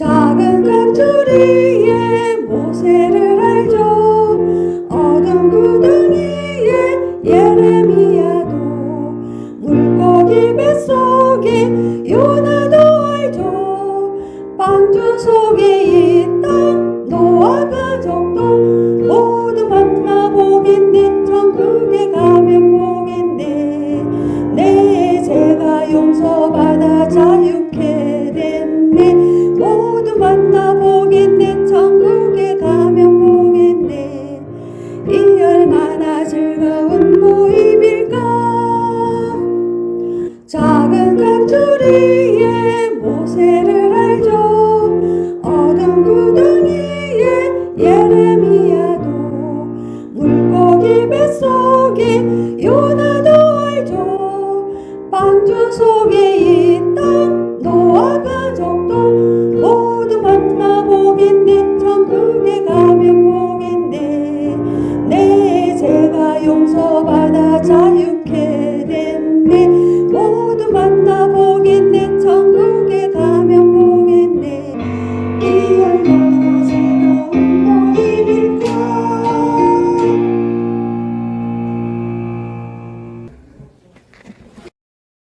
작은 강투리에 모세를 알죠. 어둠 구덩이에 예레미야도 물고기 뱃속에 요나도 알죠. 빵주 속에 있던 노아 가족도 모두 만나보겠네 천국에 가면 보겠네 내 네, 제가 용서받 작은 강투리에 모세를 알죠. 어둠 구덩이에 예레미야도 물고기 뱃속에 요나도 알죠. 빵주 속에 있던 노아 가족도 모두 만나보겠니